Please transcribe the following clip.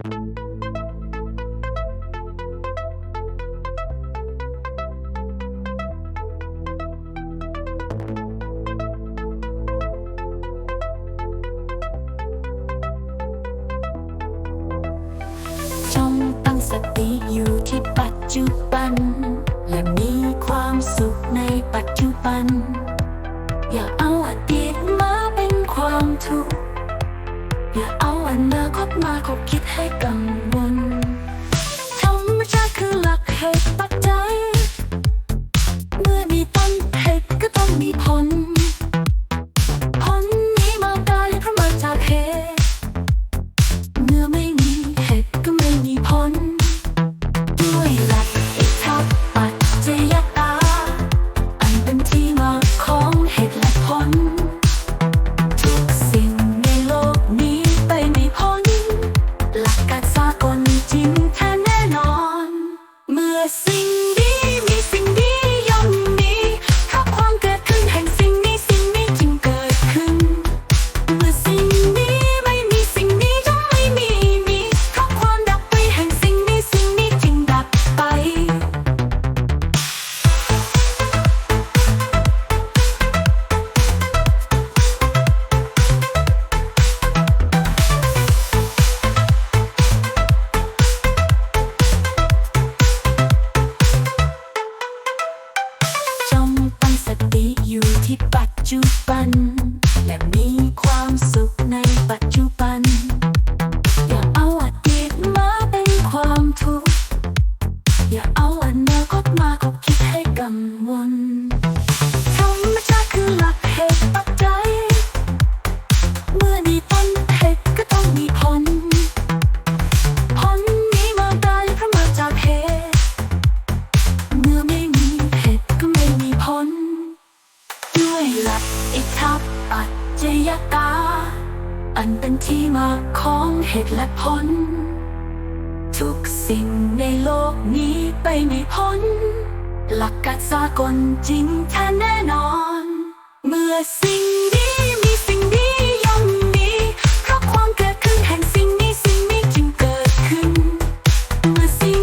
จงตั้งสติอยู่ที่ปัจจุบัน และมีความสุขในปัจจุบัน อย่าเอาอดีตมาเป็นความทุกข์ อย่าเอาอนาคตมาคบคิดให้กังวลธรรมชาติคือหลักเหตุ ที่ปัจจุบัน และมีความสุขในปัจจุบัน อย่าเอาอดีตมาเป็นความทุกข์ อย่าเอาอนาคตมาคบคิดให้กังวล อันเป็นที่มาของเหตุและผล ทุกสิ่งในโลกนี้ไปไม่พ้น หลักการสากลจริงแท้แน่นอน เมื่อสิ่งดีมีสิ่งดีย่อมมีเพราะความเกิดขึ้นแห่งสิ่งนี้สิ่งนี้จึงเกิดขึ้น เมื่อสิ่ง